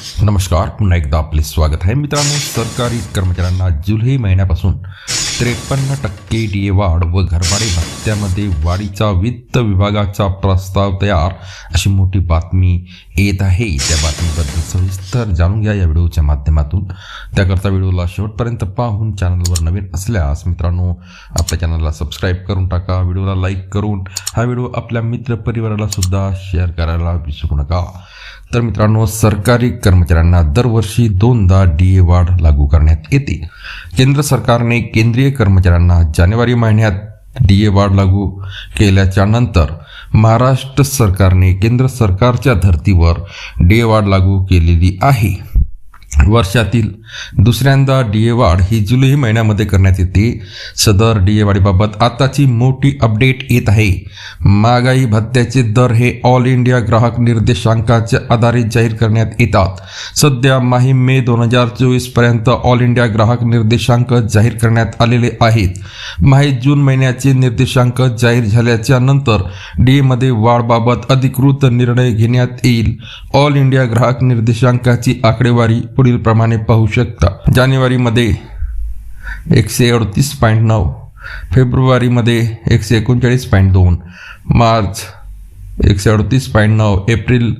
नमस्कार पुन्हा एकदा आपले स्वागत आहे मित्रांनो. सरकारी कर्मचाऱ्यांना जुलै महिन्यापासून त्रेपन्न टक्के डी ए वाढ व घरभाडे भत्त्यामध्ये वाढीचा वित्त विभागाचा प्रस्ताव तयार अशी मोठी बातमी येत आहे. त्या बातमीबद्दल सविस्तर जाणून घ्या या व्हिडिओच्या माध्यमातून. त्याकरता व्हिडिओला शेवटपर्यंत पाहून चॅनलवर नवीन असल्यास मित्रांनो आपल्या चॅनलला सबस्क्राईब करून टाका व्हिडिओला लाईक करून हा व्हिडिओ आपल्या मित्रपरिवाराला सुद्धा शेअर करायला विसरू नका. तर मित्रांनो सरकारी कर्मचाऱ्यांना दरवर्षी दोनदा डी ए वाढ लागू करण्यात येते. केंद्र सरकारने केंद्रीय कर्मचाऱ्यांना जानेवारी महिन्यात डी ए वाढ लागू केल्याच्यानंतर महाराष्ट्र सरकारने केंद्र सरकारच्या धर्तीवर डी ए वाढ लागू केलेली आहे. वर्षातील दुसऱ्यांदा डी ए वाढ ही जुलै महिन्यामध्ये करण्यात येते. सदर डी ए वाढीबाबत आताची मोठी अपडेट येत आहे. महागाई भत्त्याचे दर हे ऑल इंडिया ग्राहक निर्देशांकाच्या आधारे जाहीर करण्यात येतात. सध्या माही मे दोन हजार चोवीसपर्यंत ऑल इंडिया ग्राहक निर्देशांक जाहीर करण्यात आलेले आहेत. माही जून महिन्याचे निर्देशांक जाहीर झाल्याच्यानंतर डी एमध्ये वाढबाबत अधिकृत निर्णय घेण्यात येईल. ऑल इंडिया ग्राहक निर्देशांकाची आकडेवारी पुढील प्रमाणे पाहू शकता. जानेवारीमध्ये एकशे अडतीस पॉईंट नऊ फेब्रुवारीमध्ये एकशे एकोणचाळीस पॉईंट दोन मार्च एकशे अडतीस पॉईंट नऊ एप्रिल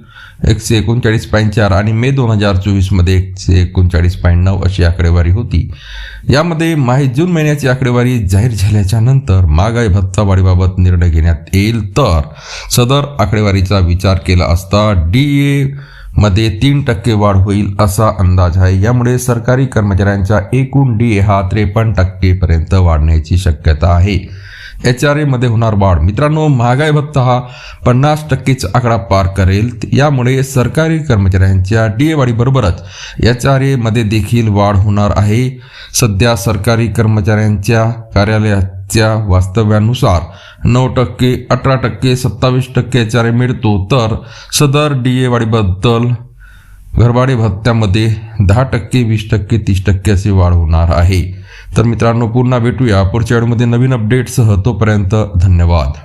एकशे एकोणचाळीस पॉईंट चार आणि मे दोन हजार चोवीसमध्ये एकशे एकोणचाळीस पॉईंट नऊ अशी आकडेवारी होती. यामध्ये माही जून महिन्याची आकडेवारी जाहीर झाल्याच्यानंतर महागाई भत्ता वाढीबाबत निर्णय घेण्यात येईल. तर सदर आकडेवारीचा विचार केला असता डी ए मध्ये तीन टक्के वाढ होईल असा अंदाज आहे. यामुळे सरकारी कर्मचाऱ्यांचा एकूण डी ए हा त्रेपन्न टक्केपर्यंत वाढण्याची शक्यता आहे. एच आर एमध्ये होणार वाढ. मित्रांनो महागाई भत्ता हा पन्नास टक्केचा आकडा पार करेल. यामुळे सरकारी कर्मचाऱ्यांच्या डी ए वाढीबरोबरच एच आर एमध्ये देखील वाढ होणार आहे. सध्या सरकारी कर्मचाऱ्यांच्या कार्यालयात च्या वास्तव्यानुसार नऊ टक्के अठरा टक्के सत्तावीस टक्के एच मिळतो. तर सदर डी ए वाढीबद्दल घरभाडे भत्त्यामध्ये दहा टक्के वीस टक्के तीस टक्के असे वाढ होणार आहे. तर मित्रांनो पुन्हा भेटूया पुढच्या वेळेमध्ये नवीन अपडेटसह तोपर्यंत धन्यवाद.